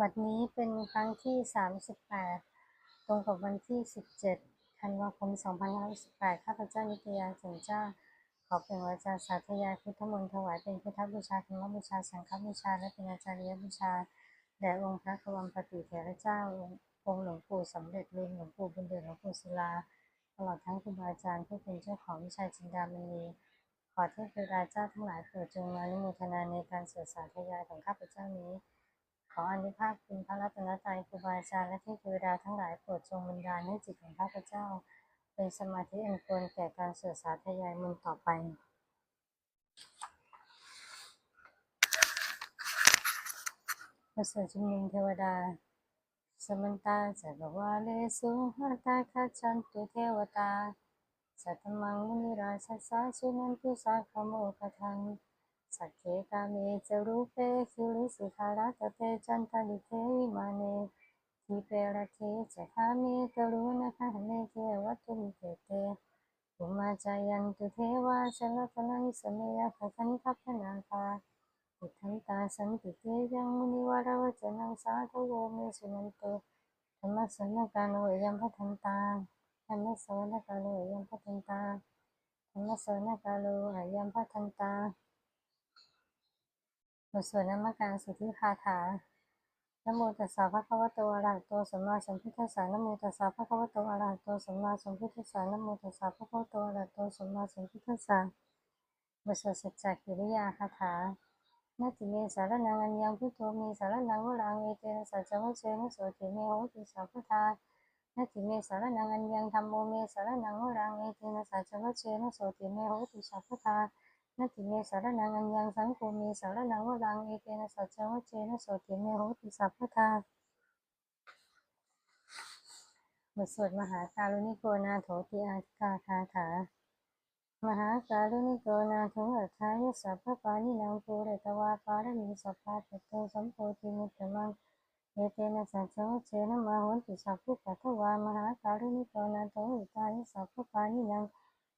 บัดนี้เป็นครั้งที่ 38 ตรงกับวันที่ 17 ธันวาคม 2518 ข้าพเจ้านิตยาเจิงเจ้า ขอเป็นวาจาสาธยายพุทธมนต์ถวายเป็นพุทธบูชาธรรมบูชา สังฆบูชา และเป็นอาจาริยบูชา แด่องค์พระกวมปติเถระเจ้า องค์หลวงปู่สำเร็จลุงหลวงปู่บุญเดือนหลวงปู่ศิลา ตลอดทั้งครูบาอาจารย์ผู้เป็นเจ้าของวิชาจินดามณีขอเทพเราเจ้าทั้งหลายโปรดจงมานุโมทนาในการสวดสาธยายของข้าพเจ้านี้ ขออนุภาพคุณพระรัตนตรัยครูบาอาจารย์และเทพเทวดาทั้งหลายโปรดจงบันดาลให้จิตของข้าพเจ้า เป็นสมาธิอันควรแก่การสวดสาธยายมนต์ต่อไปพระสวดชุมนุมเทวดา สมันตาจักวาเลสุหัตตาคันตุเทวตาสัตมังมุนิราชสาชินันตุสาคโมกทัง สักเคกาเมจรูปเปคิริสิขาราตเตจันตลิเทวิมาเนทิเปรเทจคาเมกรุณคาเมเทวัตุมิเตเตอุมาจายันตุเทวาชลตนังสเมยคคันทัพนาคาอิทันตาสันติเตยังมุนิวารวจนังสาธุโวเมสุนันโตธรรมสนกาโนยัมพัทันตาธรรมสนกาโนยัมพัทันตาธรรมสนกาโลอายัมพัทันตา บทสวดนมัการสุทธิคาถานโมตัสสะภะคะวะโตอะระหะโตสัมมาสัมพุทธัสสะนโมตัสสะภะคะวะโตอะระหะโตสัมมาสัมพุทธัสสะนโมตัสสะภะคะวะโตอะระหะโตสัมมาสัมพุทธัสสะบทสวดสัจจกิริยาคาถานาติเมสารนังอัญญังพุทโธมีสารนังวรังเอเตนะสัจจวัชเชนะโสติเมโหติสัพพทานาติเมสารนังอัญญังธัมโมเมสารนังวรังเอเตนะสัจจวัชเชนะโสติเมโหติสัพพทา นาติเมสารนังอัญญังสังโฆเมสารนังวรังเอเตนะสัจจวัชเชนะโสติเมโหติสัพพทาบทสวดมหาการุณิโกนาโถติอาทิกาคาถามหาการุณิโกนาโถอัฏฐายสัพพปานินังปูเรตวาปารมีสัพพะเตโตสัมโพธิมุตตมังเอเตนะสัจจวัชเชนะมาหุนติสัพพุปัทวามหาการุณิโกนาโถอิตายสัพพปานินังภูเรตวาปารมีสัพพะปัตโตสัมโพธิมุตตมังเวเตนะสัจวัชเชนะมาหุนติสัพพุปัทวามหาการุณิโกนาโถสุขายสัพพปานินัง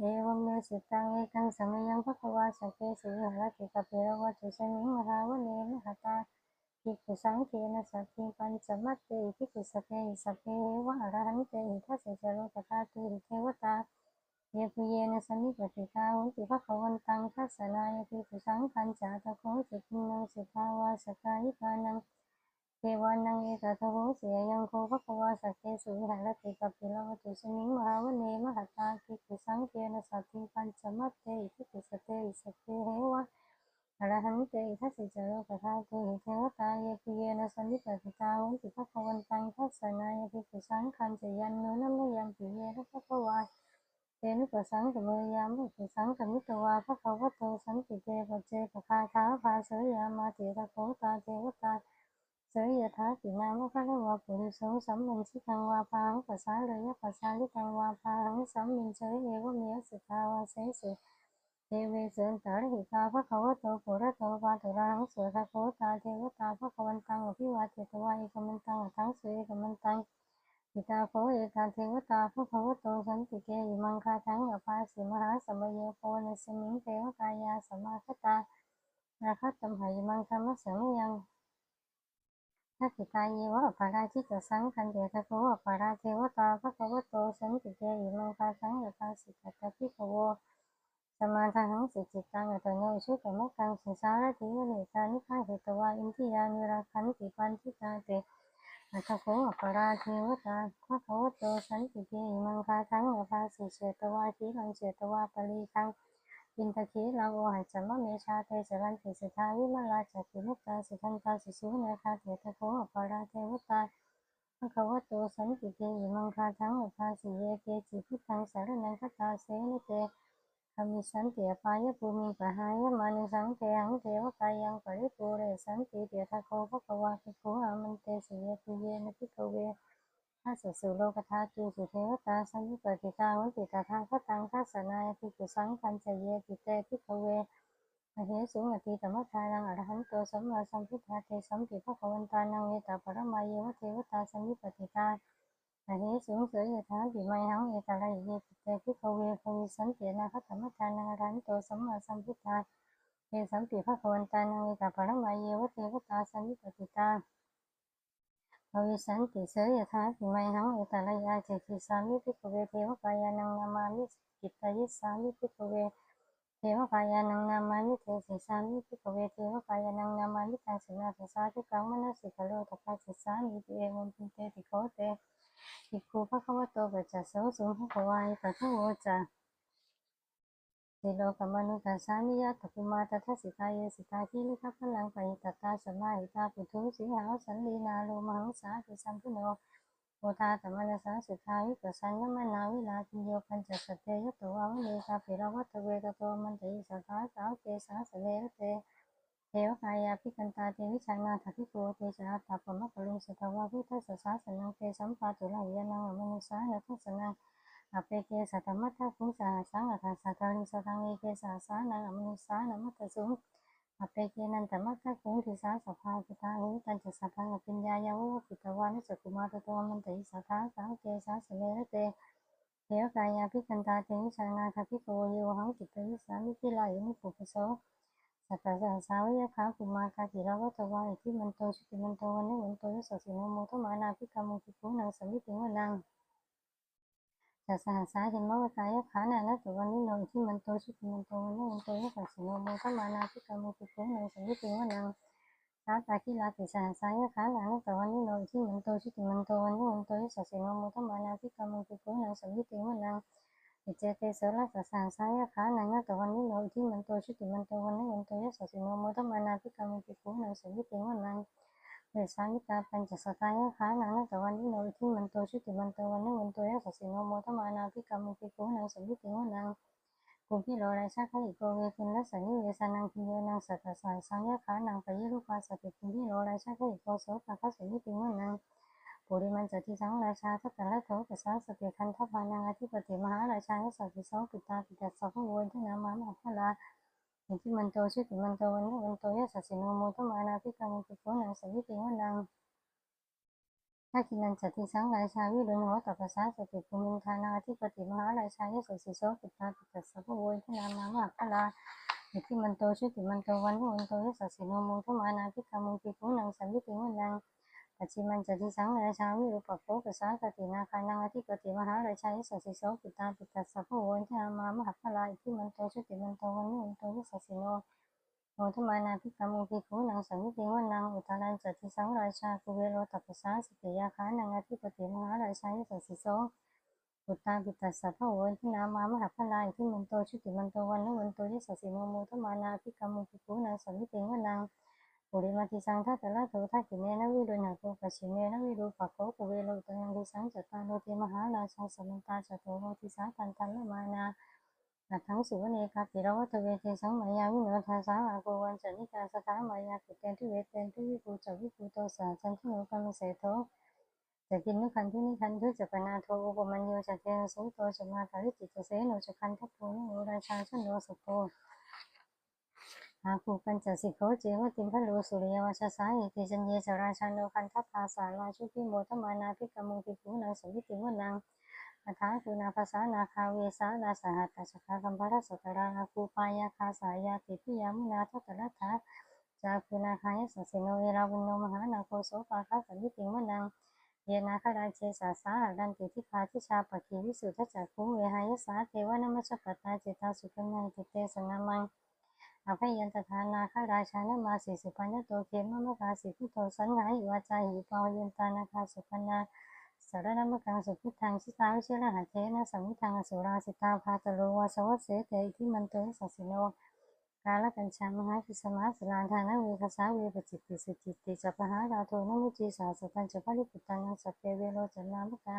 เอวเมสุตังเอกังสมัยยังพระควาสังเกสุวิหารติกะเปรวัตุสมิงมหาวเนมหตาภิกขุสังเทนะสัพพิปัญจมัตเตภิกขุสเพหิสัพเพวะอรหันเตหิทัสสะจโรตตาตุหิเทวตาเยปุเยนะสมิปติกาหุติภควันตังทัสสนายภิกขุสังคัญจตะโคจิกินนังสุภาวาสกายิกานัง เทวานังเอกทโหเสียยังโคภควาสักเกสุวิหารติกัปปิลวตุสมิงมหาวเนมหตาคิกุสังเกนสัพพิปัญจมัตเตอิทิกุสเตอิสเตเหวะอรหันเตอิทัสสิจโรกทาเตหิเทวตาเยปิเยนสันนิปติตาหุติภควันตังทัสสนายภิกุสังคันจยันโนนัมมยังปิเยนะภควาเตนุปสังกเมยามภิกขุสังกมิตวาภควโตสันติเตปเจปคาถาภาเสยามาเตระโคตาเทวตา สยยถาตินามะคะวะปุริโสสัมมันชิตังวาปาหังปัสสาเลยะปัสสาลิตังวาปาหังสัมมินเฉยเอวเมียสุทาวาเสสุเทเวเสนตาริหิตาภะคะวะโตปุระโตปาตุรังสุทะโคตาเทวตาภะควันตังอภิวาเทตวาเอกมันตังอัทังสุเอกมันตังปิตาโคเอกาเทวตาภะคะวะโตสันติเกอิมังคาทังอภาสิมหาสัมโยโคนะสมิงเทวกายาสมาคตานาคตัมหายมังคามะสังยัง ทักขิตาเยวะอภาราชิตสังคันเดทะโกอภาราเทวตาภะคะวโตสันติเกอิมังคาสังยตาสิกตพิภโวสมาทาหังสิจิตังอัตโนชุตมะกังสิสารติวเหตานิฆาเหตวาอินทิยานิราคันติปันทิตาเตอัตโกอภาราเทวตาภะคะวโตสันติเกอิมังคาสังอภาสิเชตวาทิลังเชตวาปลีคัง อินทคีลังโอหัจมะเมชาเตสรันติสิทาวิมลาจักิมุตตาสิทันตาสิสุนาคาเถตโกอปาราเทวตาภะคะวะโตสันติเกอิมังคาทังอภาสิเยเกจิพุทธังสารนังคตาเสนเตธรรมิสันติอปายภูมิปะหายมานิสังเตหังเทวกายังปริปูเรสันติเตทะโกภะคะวะภิกขุอามันเตสิเยปิเยนะภิกเว อทัสสุโลกธาตุสุเทวตาสัมมิปติตาวันติตาทางพระตังทัสสนายภิกขุสังคัญจเยติเตภิกขเวอเหสุงอติตมัทานังอรหันโตสัมมาสัมพุทธาเตสัมปิภะควันตานังเอตาปรมาเยวเทวตาสัมมิปติตาอเหสุงเสยยถาปิไมหังเอตาลายเยติเตภิกขเวภวิสันเตนะพัตมัทานังอรหันโตสัมมาสัมพุทธาเตสัมปิภะควันตานังเอตาปรมาเยวเทวตาสัมมิปติตา ภวิสันติเสยยถาปิไมหังเอตาลยาเจติสามิภิกเวเทวกายานังนามามิกิตตยิสามิภิกเวเทวกายานังนามามิเทสิสามิภิกเวเทวกายานังนามามิตังสินาทสาธุกังมนัสิกโลตปัสสิสามิปิเอวมปิเตติโคเตภิกขุภะคะวะโตปัจจโสสุภะคะวายปัทโวจา สิโลกมนุตัสสามิยะตปุมาตทัสสิตาเยสิตาทิลิทัพพลังไปตตาสมาหิตาปุถุสิหาสันลีนาโลมหังสาติสัมพุโนโมทาตมนัสสาสุทาวิปัสสันยมนาวิลาปิโยปัญจสเตยตวาวเนกาปิรวัตเวตโตมันติสัทธาสาวเกสาสเลเตเทวกายาภิกันตาเทวิชานาถภิโกเตชะตาปมะกลุงสตวาพุทธสสาสนังเตสัมปาตุลายานังมนุสานัทสนัง อเปเกสัตตมัตถคุสาสังอัฏฐสัตติสตังเอเกสาสานังอมนุสานัมัตตสุงอเปเกนันตมัตถคุทิสาสภาปิตาหิตันจะสัพพังอภิญญายาวปิตวานิสกุมารตโตมันติสัทธาสาเกสาสเลรเตเทวกายาภิกันตาเทวิชานาคาภิโกโยหังจิตวิสามิพิลายุนิปุปโสสัตตะสาวิยขาคุมาคาปิรวัตวาอิทิมันโตชุติมันโตวันนิวันโตยสสิโนโมทมานาภิกามุติปุนังสมิติวนัง จะสหัสสาเห็นมวตายะขานานะตัววันนี้โนที่มันโตชุติมันโตวันนี้มันโตยะสัสโนโมทมานาพิกามุติโกนังสังวิติวนังสาตาคิลาติสหัสสายะขานานะตัววันนี้โนที่มันโตชุติมันโตวันนี้มันโตยะสัสโนโมทมานาพิกามุติโกนังสังวิติวนังอิเจเตสละสัสหัสสายะขานานะตัววันนี้โนที่มันโตชุติมันโตวันนี้มันโตยะสัสโนโมทมานาพิกามุติโกนังสังวิติวนัง เวสามิตาปัญจสตายะขานังนะตวันนี้โนที่มันโตชุติมันโตวันนี้มันโตยะสัสสิโนโมทมานาภิกรรมุปิโกนังสมภิติวนังกุพิโลราชาคหิโกเวคุนละสันนิเวสานังพิโยนังสัตตสายสังยขานังปยิรูปาสติกุพิโลราชาคหิโกโสปะคัสสิมิติวนังปุริมันจติสังราชาทัตตะละโถปัสสาสติคันทพานังอธิปติมหาราชาสัตติโสปิตาปิตัสสะพะโวนทนามามะพะลา อิทิมันโตชื่อติมันโตวันนี้วันโตยะสัสสิโนโมทมานาภิกรรมุปิโกนังสัมวิติวนังถ้ากินันจติสังไรชาวิรุณโหตัปปสาสติภูมินทานาธิปติมหารชายสัสสิโสปิตาปิตัสสะพโวยที่นามามะพะลาอิทิมันโตชื่อติมันโตวันนี้วันโตยะสัสสิโนโมทมานาภิกรรมุปิโกนังสัมวิติวนัง ปัจจิมันจติสังราชาวิรุปโภปสาสตินาคานังอธิปติมหาราชาสัสสิโสปิตาปิตัสสะพวยทนามามะพลาอิทิมันโตชุติมันโตวันนี้วันโตยะสัสิโนโมทมานาภิกรรมุภิกขุนังสัมมิติวนังอุตารันจติสังราชาคุเวโรตัปปสาสติยาคานังอธิปติมหาราชาสัสสิโสอุตตาปิตัสสะพะโวนทินามามหาพลายที่มันโตชุติมันโตวันนวันโตยสัสสิโมโมทมานาภิกรรมุภิกขุนังสัมมิติวนังปุริมาติสัง ทัตตะละโททักขิเนนะวิรุณหะโตปัจฉิเนนะวิรูปะโกกุเวโรตังทิสังจัตตาโลติมหาราชาสมันตาจโตโหติสากันตันละมานาอัตถังสุวเนกาปิรวัตเวเทสังมายาวิโนทาสาอาโกวันจนิกาสถามายาปิเตนทุเวเตนทุวิ ภูจวิภูโตสาจันทุโนกามเสโทจะกินนุคันทุนิคันทุจะปนาโทอุปมัญจะเทนสุโตจะมาตาริจิตเสโนจะคัชาชนโนสุโตอาภูปัญจสิกโขเจวติมพะโลสุริยวชสาอิติจันเยสราชาโนคันทัพพาสาราชุพิโมทมานาภิกมุภิภูนังสวิติวนังอัฏฐาคือนาภาษานาคาเวสานาสหัตสกาคัมภารสตราอาคูปายาคาสายาติพิยามุนาทัตตรัตถาจาคือนาคายสัสสิโนเอราวุโนมหานาโคโสปาคาสันนิติวนังเยนาคาราเจสาสาหัดันติทิคาทิชาปกีวิสุทธจักขุเวหายสาเทวนามัชปตาเจตาสุขังนันติเตสนามัง อภัยยันตทานาคาราชานมาสิสุปัญญโตเขมมะกาสิพุโตสังหายวาจาหิปายันตานาคาสุปันนาสารนามกังสุพุทธังชิตาวิเชรหัเทนะสัมมิทังอสุราสิตาภาตโลวาสวัสเสเตอิทิมันโตสัสสิโนกาลกัญชามหาคิสมาสลานทานะเวคสาเวปจิตติสุจิตติจัปหาราโทนมุจีสาสตัญจพริปุตังสัพเพเวโรจันนามกา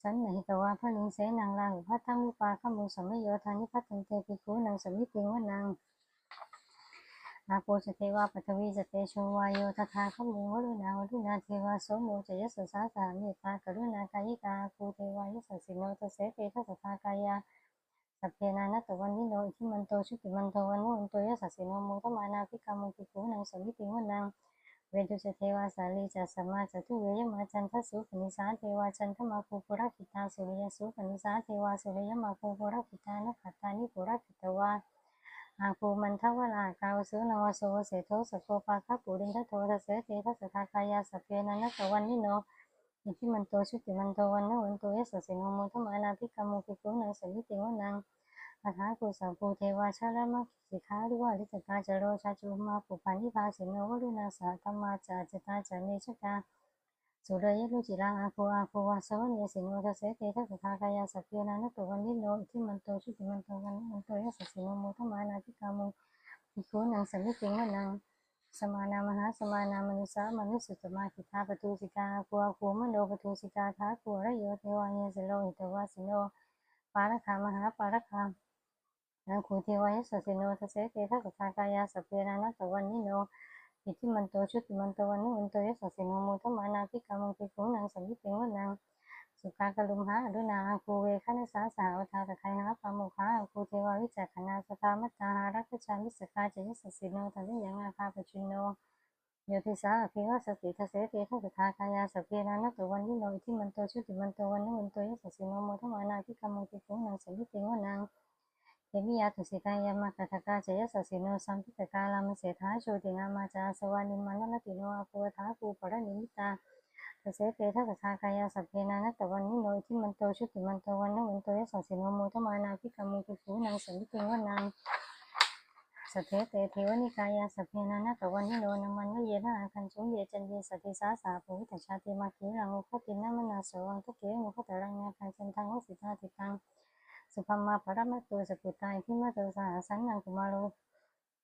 สันนหิตวาพระลิงเสนังลาหุพัทังวิปาขมุสัมมโยธานิพัตันเตปิคูนังสมิติงวนัง อาโปสเทวาปทวีสเตโชวายโยตถาคโมวรุณาวรุณาเทวาโสโมจยสสาสามตตากรุณากายิกาภูเทวายสสิโนตเสเตทัสสทากายาสัพเพนานัตตวันนิโนอิมันโตชุติมันโตวันโนนโตยสสิโนโมทมานาภิกามุปิภูนังสมิติวนังเวทุสเทวาสาลีจัสมาจัตุเวยมาจันทสุปนิสาเทวาจันทมาภูปุรคิตาสุริยสุปนิสาเทวาสุริยมาภูปุรคิตานะขัตตานิปุรคิตวา อาภูมันทวรากาวสุนวโสเสโทสโกปาคปุรินทโททเสเตทัสทากายาสเพนันตะวันนิโนอิทิมันโตชุติมันโตวันนวันโตยสสิโนโมทมานาภิกามุปิภูนังสมิติวนังอัฏฐากุสัมภูเทวาชาลมะสิขาริวาลิจกาจโรชาจุมาปุปันนิพาสิโนวรุณาสาธรรมาจาจตาจเนชกา สุรยลุจิรังอาภูอาภูวาสวเนสิโนทเสเตทัสทากายาสัพเพนานะตุวันนิโนอิทิมันโตชุติมันโตวันมันโตยสสิโนโมทมานาภิกามุภิกขุนังสมิติงนังสมานามหาสมานามนุสามนุสุตมาคิทาปตุสิกาอาภูอาภูมโนปตุสิกาทาภูระโยเทวายสโลหิตวาสิโนปารคามหาปารคามนังคูเทวายสสิโนทเสเตทัสทากายาสเพรานัตวันนิโน อิทิมันโตชุติมันโตวันนุวันโตยสสิโนโมทมานาภิกามุภิกุนังสมิติงวนังสุกากลุมหาอดุนาคูเวคณสาสาวทาตะไคหาปามุขาคูเทวาวิจักขณาสตามัตตาหารักชามิสกาจยสสิโนทันยังอาคาปชินโนโยติสาภิวสติทเสเตทัสทากายาสเพรานัตวันนิโนอิทิมันโตชุติมันโตวันนุวันโตยสสิโนโมทมานาภิกามุภิกุนังสมิติงวนัง เยมิยาตุสิกายามาตถกาเจยสัสิโนสัมพิตกาลามเสถาโชตินามาจาสวานิมันนติโนอาภูทาภูปรนิมิตาตเสเตทัสสากายาสัพเพนานัตตวันนิโนทิมันโตชุติมันโตวันนวันโตยสัสิโนโมทมานาภิกามุปิภูนังสัมพิติงวนังสเทเตเทวนิกายาสัพเพนานัตตวันนิโนนมันเยนะอาคันจุงเยจันเยสติสาสาภูวิตชาติมาคีรังอุคตินามนาสวังทุเกมุขตรังนาคันจันทังวสิตาติตัง สุภามาพระมตุสกุตายที่มาตุสาสังนางกุมารุ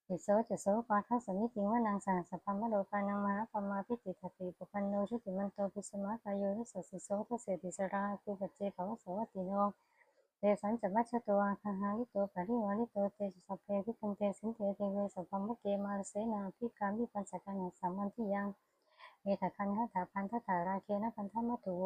จิตโสจิตโสปาคัสนิจิงว่านางสาสภามาโลกานางมหาปมาพิจิตติปุพันโนชุติมันโตพิสมะกายโยนิสสิโสทเสติสราคูปัจเจเขสวัติโนเตสันจะมัชตัวคาหาลิโตปะริวาลิโตเตจุสเพพิคันเตสินเตเทเวสัพพมุเกมาเสนาพิกามิปัญสกันัสามันที่ยังเมตคันหะถาพันธะถาราเคนะพันธะมัตุว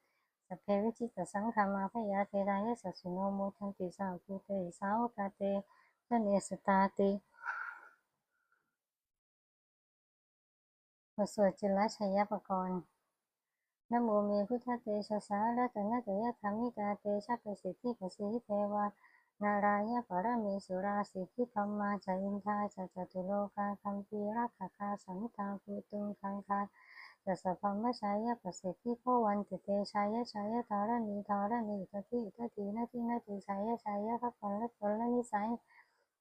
เพวิจิตสังขามาพยาเทรายสัสสิโนโมทันติสาวภูเตสาวกาเตสเนสตาติบทสวดจุลชัยปกรณ์นโมเมพุทธเตชะสารัตนเตยธรรมิกาเตชะประสิทธิประสิทธิเทวานารายะปรเมสุราสิทธิธรรมาจาอินทาจะจตุโลกาคัมภีรักขาสัมตาภูตุงคังคา จะสัพพมชายะประสิทธิโพวันติเตชายะชายธารณีธารณีตติตตินาทินาติชายะชายรักผลผลนิสัย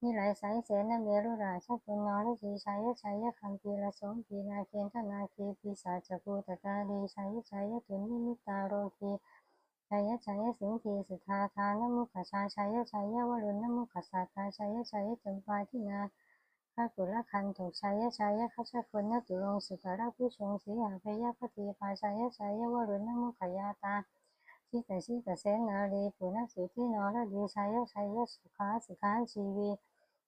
นิไหลสายเสนเมรุราชปุณนรสีชายะชายะคัมภีรสมพีนาเคนทนาคีปีศาจภูตกาลีชายะชายะตุนิมิตาโรคีชายะชายะสิงคีสุธาทานมุขชาชายะชายาวรุณมุขสาตาชายะชายะจำปาทินา ข้ากุลคันถูกชายชายข้าชคนนตุรงสุกระผู้ชงสีหาพยาพตีปาชายชายวรุณมุขยาตาชิตชิตเสนาลีปุณสุทินรดีชายชายสุขาสุขาชีวี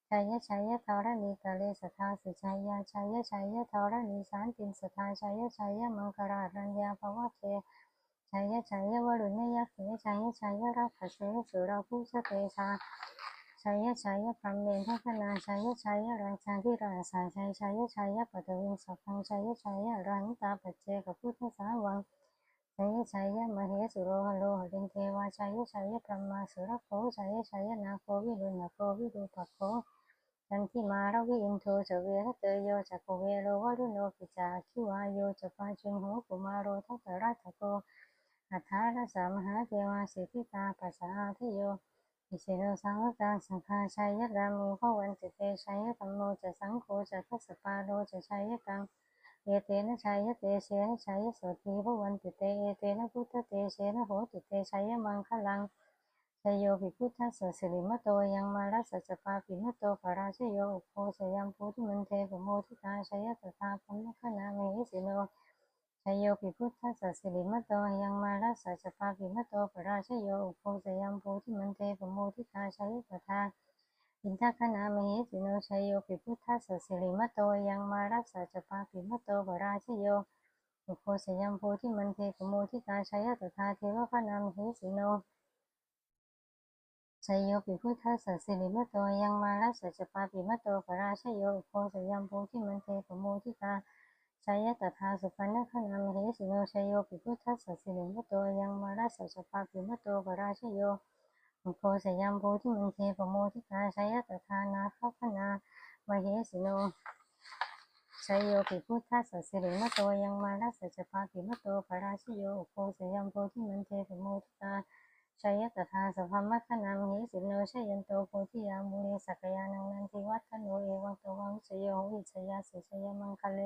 ชายชายทารณีกาเลสทาสิชายาชายชายทารณีสานตินสทาชายชายมังคารารัญญาภวะเทชายชายวรุณยเขชายชายรักเสสุราผู้สเตชา ชายชายพรมเมนทัคนาชายชายราชาธิราสาชายชายชายปัตวิงสัพพังชายชายรันตาปัจเจกพุทธสาวังชายชายมเหสุโรหโลหริงเทวาชายชายพรหมาสุรโคชายชายนาโควิรุณโควิรูปโคจันทิมารวิอินโทจเวรเตโยจักเวโรวรุโนปิจาคิวายโยจปาจุนโหกุมารโรทัตราตโกอัฏฐารสามหาเทวาสิทธิตาปัสสาทิโย อิเสโนสังฆกังสังฆาชัยยะรามูภวันติเตชัยยะตัมโมจะสังโฆจะทัสสปาโลจะชัยยะกังเอเตนะชัยยะเตเชนะชัยยะโสตีภวันติเตเอเตนะพุทธเตเชนะโหติเตชัยยะมังคลังชยโยภิพุทธัสสะสิริมะโตยังมารัสสะจปาปิมะโตปราชโยอุปโภสยังพุทธมันเทปโมทิตาชัยยะตถาพัมมะขนาเมหิสิโน ชโยปิพุทธัสสิริมะโตยังมารัสสะจปาปิมะโตปราชโยอุโภสยังโพธิมันเตปโมทิตาชัยตถาอินทคณามหิสิโนชโยปิพุทธัสสิริมะโตยังมารัสสะจปาปิมะโตปราชโยอุโภสยังโพธิมันเตปโมทิตาชัยตถาเทวคณามหิสิโนชโยปิพุทธัสสิริมะโตยังมารัสสะจปาปิมะโตปราชโยอุโภสยังโพธิมันเตปโมทิตา ชัยตถาสุปันนคณามเหสิโนชยโยปิพุทธัสสะสิริมะโตยังมารัสสะจปาปิมะโตปราชโยอุโพสยัมโพธิมันเทปโมทิกาชัยตถานาคพนามเหสิโนชยโยปิพุทธัสสะสิริมะโตยังมารัสสะจปาปิมะโตปราชโยอุโพสยัมโพธิมันเทปโมทิกาชัยตถาสัพพมัคคณามเหสิโนชยันโตโพธิยามูเลสักยานังนันทิวัฒโนเอวังตวังชโยวิชยาสุชยมังคเล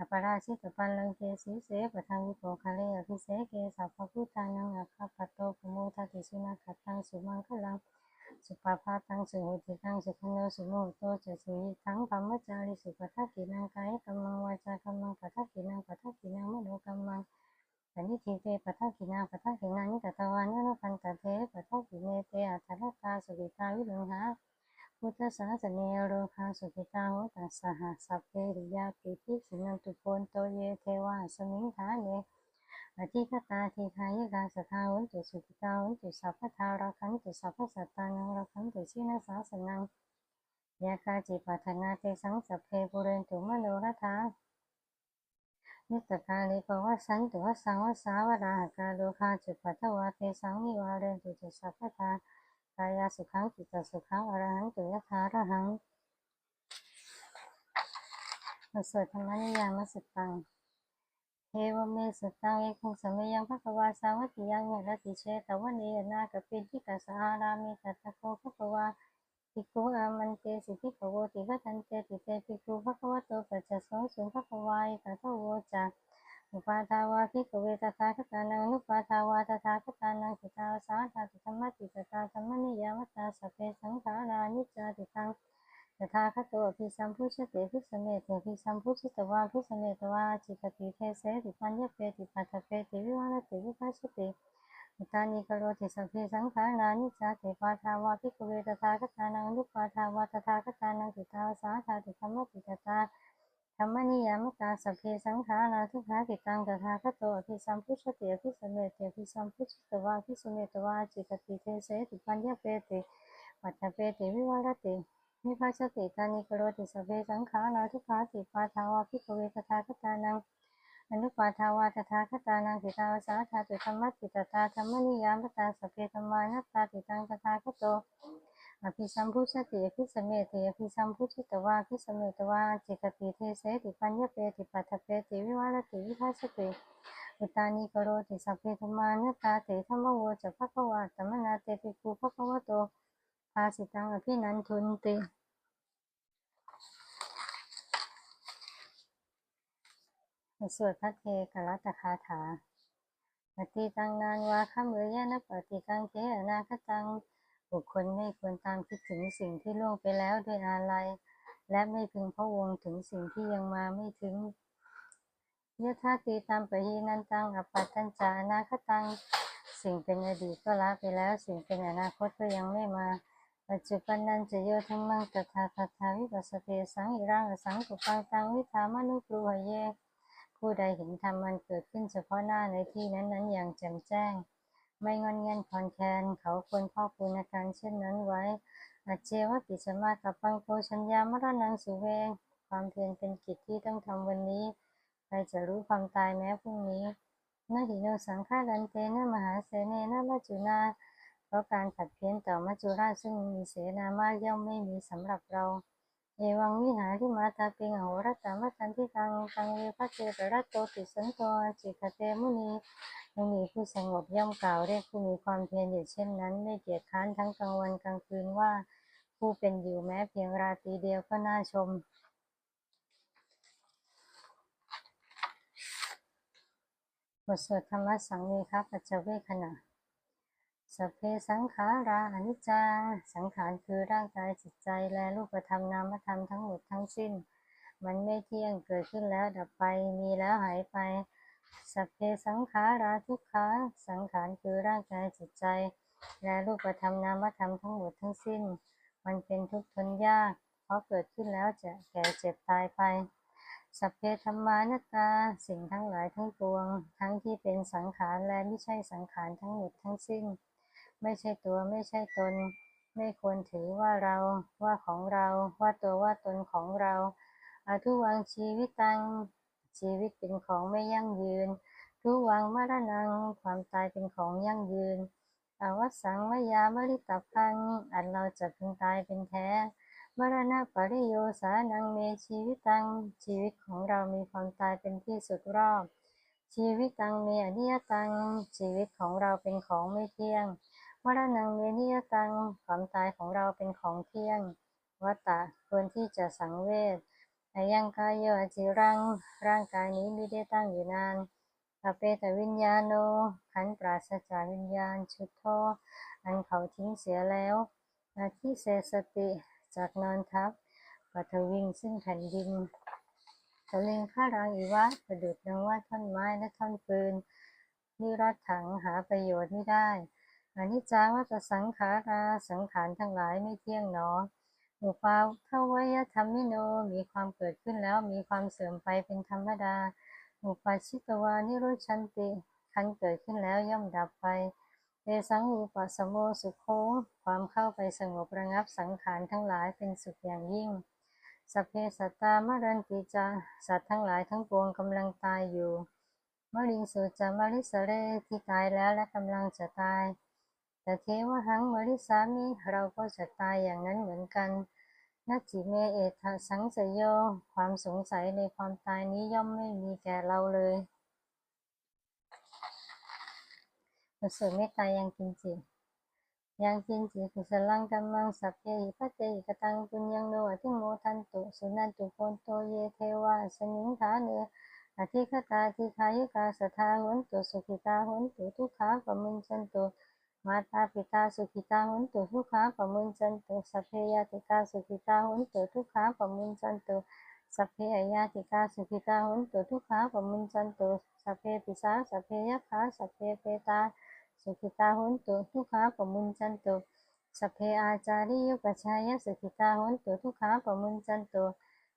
อปราชิตปันลังเกสีเสปทังวิโกคะเลอภิเสเกสัพพพุทธานังอัคคปโตปโมทัติสุนัขตังสุมังคลังสุปาพาตังสุหุติตังสุขโนสุโมโตจะสุยิทังปัมมจาริสุปทักกินังกายกัมมังวาจากัมมังปทักกินังปทักกินังมโนกัมมังปณิทิเตปทักกินังปทักกินังนิตตวานุพันตเทปทักกิเนเตอัตถะตาสุกิตาวิรุงหะ พุทธศาสเนโรคาสุขิตาโหตัสสหสัพเพริยาปิติสินันตุโพนโตเยเทวาสมิงทาเนอธิคตาทีคายกาสทาหุนตุสุขิตาหุนตุสัพพทาราคันตุสัพพสัตตานังราคันตุชินาสาสนังยาคาจิปัฏนาเตสังสัพเพปุเรนตุมโนรทานิตกาลิปวัสสันตุวัสสังวัสสาวราหกาโลคาจุปัทวาเตสังนิวาเรนตุจุสัพพทา กายาสุขังจิตตสุขังอรหังตุยะถาระหังบทสวดธรรมนิยามสุตังเทวเมสุตังเอกังสมัยยังพระกวาสาวัติยังเมรติเชตวันเนนากปินทิกาสอารามิตัตโกพระกวาภิกขุอามันเตสิทิภโวติกตันเตติเตภิกขุพระกวโตปัจจโสสุพระกวายกัตโวจา อุปาทาวาภิกขเวตถาคตานังนุปาทาวาตถาคตานังสิตาสาธาติธรรมติตตาธรรมนิยามตาสเพสังขารานิจจาติตังตถาคตอภิสัมพุชเตภิสเมเตภิสัมพุชตวาภิสเมตวาจิกติเทเสติปัญญเปติปัตเปติวิวานติวิภัสติอุตานิกโรติสพเพสังขารานิจจาติปาทาวาภิกขเวตถาคตานังนุปาทาวาตถาคตานังสิตาสาธาติธรรมติตตา ธรรมนิยามตาสัพเพสังขาราทุกขาติตังตถาคตโตอภิสัมพุชติอภิสเมติอภิสัมพุชตวาภิสเมตวาจิตติเทเสติปัญญาเปติปัตถเปติวิวารติวิภัสติตานิกโรติสัพเพสังขาราทุกขาติปาทาวาภิกเวตถาคตานังอนุปาทาวาตถาคตานังสิตาวสาธาตุธรรมติตตาธรรมนิยามตาสัพเพธรรมานัตตาติตังตถาคโต อภิสัมพุชติอภิสเมติอภิสัมพุชิตวาอภิสเมตวาจิกติเทเสติปัญญเปติปัตถเปติวิวารติวิภัสติอุตานิกโรติสัพเพธมานุตาเตธรรมโวจะภะควาตมนาเตปิภูภะควะโตภาสิตังอภินันทุนติสวดพระเทกรัตคาถาปฏิตังนานวาคำเอยนะปฏิกังเทอนาคตัง บุคคลไม่ควรตามคิดถึงสิ่งที่ล่วงไปแล้วด้วยอาลัยและไม่พึงพะวงถึงสิ่งที่ยังมาไม่ถึงยะธาตีตามปะหีนันตังอปัตตัญจาอนาคตัง สิ่งเป็นอดีตก็ละไปแล้ว สิ่งเป็นอนาคตก็ยังไม่มา ปัจจุบันนันจะโยธรรมังตถาคถาวิปัสสติสังอิรังอสังกุปังตังวิธามนุปรุหเย ผู้ใดเห็นธรรมมันเกิดขึ้นเฉพาะหน้าในที่นั้นๆอย่างแจ่มแจ้ง ไม่งอนเงียนคอนแคลนเขาควรพ่อคุณอาการเช่นนั้นไว้อาเจวะปิสมากับปังโกชัญญามรณังสุเวง ความเพียรเป็นกิจที่ต้องทำวันนี้ใครจะรู้ความตายแม้พรุ่งนี้นาหิโนสังฆารันเตนะมหาเสเนนะมัจจุนาเพราะการขัดเพี้ยนต่อมัจจุราชซึ่งมีเสนามากย่อมไม่มีสำหรับเรา เอวังวิหาริมาตาปิงโหรัตามัตันทิตังตังเวพระเจรัตโตติสันโตจิกเตมุนีม่มีผู้สงบย่อมกล่าวเรียกผู้มีความเพียรอยู่เช่นนั้น ไม่เกียจค้านทั้งกลางวันกลางคืนว่า ผู้เป็นอยู่แม้เพียงราตรีเดียวก็น่าชมบทสวดธรรมสังเวคะปัจจเวคขณะ สัพเพสังขาราอนิจจาสังขารคือร่างกายจิตใจและรูปธรรมนามธรรมทั้งหมดทั้งสิ้น มันไม่เที่ยงเกิดขึ้นแล้วดับไปมีแล้วหายไปสัพเพสังขาราทุกขาสังขารคือร่างกายจิตใจ และรูปธรรมนามธรรมทั้งหมดทั้งสิ้น มันเป็นทุกข์ทนยาก เพราะเกิดขึ้นแล้วจะแก่เจ็บตายไปสัพเพธรรมานตาสิ่งทั้งหลายทั้งปวง ทั้งที่เป็นสังขารและไม่ใช่สังขารทั้งหมดทั้งสิ้น ไม่ใช่ตัวไม่ใช่ตน ไม่ควรถือว่าเราว่าของเราว่าตัวว่าตนของเราอาทุวังชีวิตตังชีวิตเป็นของไม่ยั่งยืน ทุวังมรณังความตายเป็นของยั่งยืนอาวัสังมยามริตพังอันเราจะพึงตายเป็นแท้มรณะปริโยสานังเมชีวิตัง ชีวิตของเรามีความตายเป็นที่สุดรอบ ชีวิตตังเมอนิยตัง ชีวิตของเราเป็นของไม่เที่ยง มรณังเมนิยตังความตายของเราเป็นของเที่ยงวัตตะควรที่จะสังเวชอายังกายโยอจิรัง ร่างกายนี้ไม่ได้ตั้งอยู่นานอเปตวิญญาโนขันธ์ปราศจากวิญญาณชุดโทอันเขาทิ้งเสียแล้วอาทิเสสติจากนอนทับปัทวิงซึ่งแผ่นดินตะลิงข้ารังอีวะประดุดดังว่าท่อนไม้และท่อนปืนนิรัตถังหาประโยชน์ไม่ได้ อนิจจาวัตสังขาราสังขารทั้งหลายไม่เที่ยงหนออุปาทวยธรรมิโนมีความเกิดขึ้นแล้วมีความเสื่อมไปเป็นธรรมดา อุปาชิตวานิโรชันติคันเกิดขึ้นแล้วย่อมดับไปเอสังอุปสมโมสุโคความเข้าไปสงบระงับสังขารทั้งหลายเป็นสุขอย่างยิ่งสเพสัตตามรันติจาสัตว์ทั้งหลายทั้งปวงกำลังตายอยู่มริงสุจามาริสเรที่ตายแล้วและกำลังจะตาย แต่เทวหังมริสามิเราก็จะตายอย่างนั้นเหมือนกันนัจจิเมเอทสังสยโย ความสงสัยในความตายนี้ย่อมไม่มีแก่เราเลยบทสวดเมตตายังกินจิยังกินจิกุสลังกัมมังสัพเพหิปัจเจหิกตังปุญญังโนอธิโมทันตุสุนันตุโพนโตเยเทวาสนิงฐาเนอธิคตาทิคายุกาสทาหุนตุสุขิตาหุนตุทุกขาปมุญจันตุ มาตาปิตาสุขิตาหุนตุทุกขาปมุญจันตุสัพเพยาติกาสุขิตาหุนตุทุกขาปมุญจันตุสัพเพยาติกาสุขิตาหุนตุทุกขาปมุญจันตุสัพเพปิสาสัพเพยคาสัพเพเปตาสุขิตาหุนตุทุกขาปมุญจันตุสัพเพอาจาริยุปชายสุขิตาหุนตุทุกขาปมุญจันตุ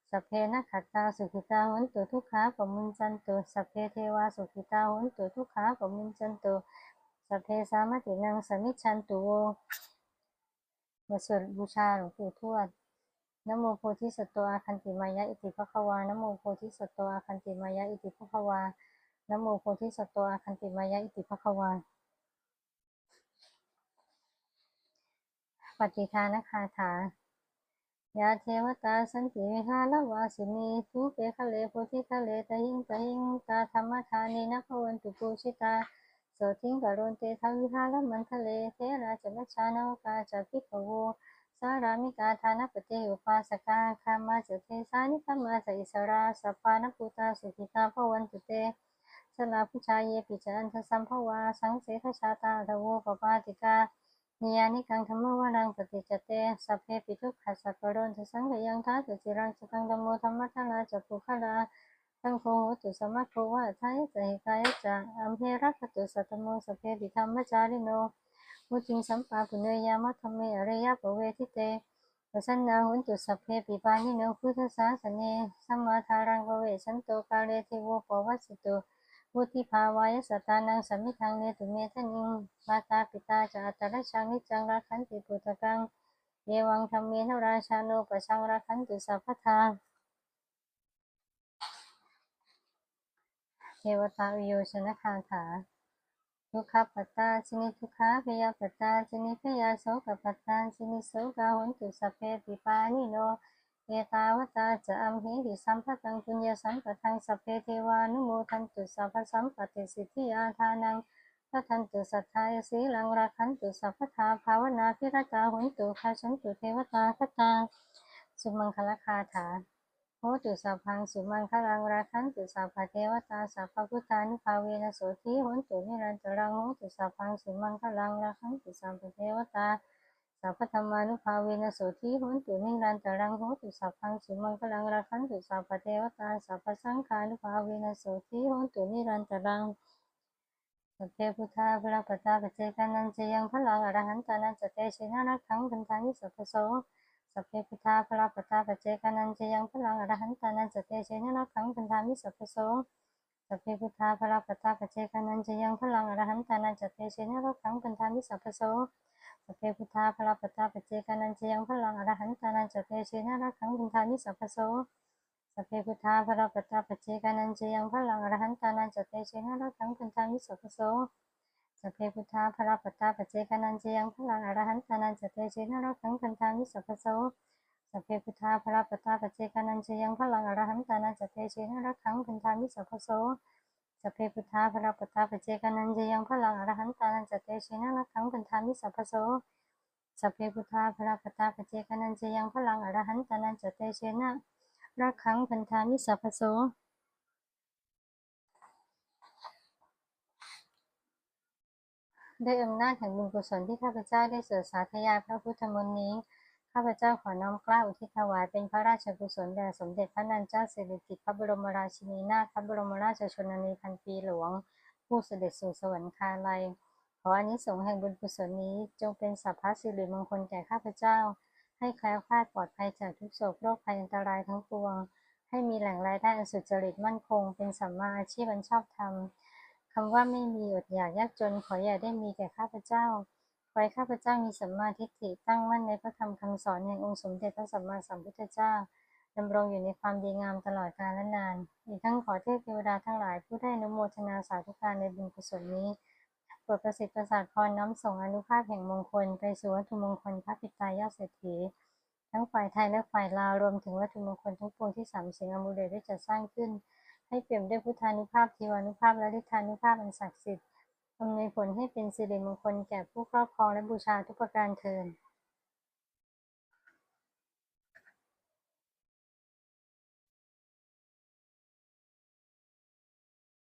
สัพเพนักขัตตาสุขิตาหุนตุทุกขาปมุญจันตุสัพเพเทวาสุขิตาหุนตุทุกขาปมุญจันตุ สัพเพสามตินังสมิชันตุมาสวดบูชาหลวงปู่ทวดนโมโพธิสัตว์อาคันติมายะอิติภควานโมโพธิสัตว์อาคันติมายะอิติภควานโมโพธิสัตว์อาคันติมายะอิติภควาปฏิทานคาถายาเทวตาสันติวิหารวาสินีทุเปคะเลโพธิคะเลตะหิงตะหิงตาธรรมทานีนักวันตุปูชิตา สทิงกรุณเตทวิหารมันทะเลเทราจมัชานวกาจพิกโวสารามิกาทานปฏิอุปาสกาคามาจเทสานิธรรมาสอิสราสัพพานปุตาสุขิตาภวันตุเตสลาพุชายเยปิจันทสัมภวาสังเสทชาตาทโวปปาติกานิยานิกังธรรมวรังปฏิจเตสัพเพปิทุกขัสสะปะโรนทสังขยังทัสจิรังสตังธรรมโมธรรมะทลาจักขุขลา สังโฆโหตุสมัคโควะทายจะหิกายจะอัมเพรักตุสัตโมสัพเพปิธรรมจาริโนมุจิงสัมปาปุเนยามะธรรมเมอริยปเวทิเตปสันนาหุนตุสัพเพปิปานิโนพุทธสาสเนสัมมาทารังปเวสันโตกาเลเทโวปวัสสตุวุฒิภาวายสตานังสัมมิทังเนตุเมทนิงมาตาปิตาจะอัตระชังนิจังราคันติปุตตะกังเยวังธรรมเมทราชาโนปชังราคันตุสัพพทา เทวตาวิโยชนะคาถาทุกขปัตตาชินิทุกขาพยาปัตตาชินิพยาโสกปัตตาชินิโสกาหุนตุสัพเพปิปานิโนเอตาวตาจะอัมเหหิสัมภตังปุญญาสัมปทังสัพเพเทวานุโมทันตุสัพพสัมปติสิทธิอาทานังพระทันตุสัทธายสีลังราคันตุสัพพทาภาวนาพิรตาหุนตุคาชันตุเทวตาคตาสุมังคลคาถา โหตุสัพพังสุมังคลังราคันตุสัพพเทวตาสัพพพุทธานุภาเวนะโสทิหุนตุนิรันตรังโหตุสัพพังสุมังคลังราคันตุสัพพเทวตาสัพพธรรมานุภาเวนะโสทิโหนตุนิรันตรังโหตุสัพพังสุมังคลังราคันตุสัพพเทวตาสัพพสังฆานุภาเวนะโสทิโหนตุนิรันตรังสัพเพพุทธาพระปตาปเจกานันเจยังพลังอรหันตานันจเตชินารักขังพันธานิสัพพโส สัพเพพุทธาพระปตาปเจกานันเจยังพลังอรหันตานันจเตชินารักขังพันธานิสัพพโสสัพเพพุทธาพระปตาปเจกานันเจยังพลังอรหันตานันจเตชินารักขังพันธานิสัพพโสสัพเพพุทธาพระปตาปเจกานันเจยังพลังอรหันตานันจเตชินารักขังบุญทานิสัพพโสสัพเพพุทธาพระปตาปเจกานันเจยังพลังอรหันตานันจเตชินารักขังบุญทานิสัพพโส สัพเพพุทธาพระปตาปเจกานันเจยังพลังอรหันตานันจเตชินารักขังบุญทานิสัพพโสสัพเพพุทธาพระปตาปเจกานันเจยังพลังอรหันตานันจเตชินารักขังบุญทานิสัพพโสสัพเพพุทธาพระปตาปเจกานันเจยังพลังอรหันตานันจเตชินารักขังบุญทานิสัพพโสสัพเพพุทธาพระปตาปเจกานันเจยังพลังอรหันตานันจเตเชนะรักขังพันธามิสัพพโส ด้วยอำนาจแห่งบุญกุศลที่ข้าพเจ้าได้เสดสาธยายพระพุทธมนต์นี้ ข้าพเจ้าขอน้อมกล้าอุทิศถวายเป็นพระราชกุศลแด่สมเด็จพระนางเจ้าสิริกิติ์พระบรมราชินีนาถพระบรมราชชนนีพันปีหลวง ผู้เสด็จสู่สวรรคาลัย ขออานิสงส์แห่งบุญกุศลนี้ จงเป็นสัพพสิริมงคลแก่ข้าพเจ้า ให้แคล้วคลาดปลอดภัยจากทุกโศกโรคภัยอันตรายทั้งปวง ให้มีแหล่งรายได้อันสุจริตมั่นคง เป็นสัมมาอาชีพอันชอบธรรม คำว่าไม่มีอดอยากยากจนขออย่าได้มีแก่ข้าพเจ้าขอให้ข้าพเจ้ามีสัมมาทิฏฐิตั้งมั่นในพระธรรมคำสอนแห่งองค์สมเด็จพระสัมมาสัมพุทธเจ้าดำรงอยู่ในความดีงามตลอดกาลและนาน อีกทั้งขอเทพเทวดาทั้งหลายผู้ได้นุโมทนาสาธุการในบุญกุศลนี้โปรดประสิทธิ์ประสาทพรน้อมส่งอนุภาพแห่งมงคล ไปสู่วัตถุมงคลพระปิตายาเศรษฐี ทั้งฝ่ายไทยและฝ่ายลาวรวมถึงวัตถุมงคลทั้งปวงที่สามสิงห์อมูเดชได้จัดสร้างขึ้น ให้เปี่ยมด้วยพุทธานุภาพทีวานุภาพและฤทธานุภาพอันศักดิ์สิทธิ์อำนวยผลให้เป็นสิริมงคลแก่ผู้ครอบครองและบูชาทุกประการเทิน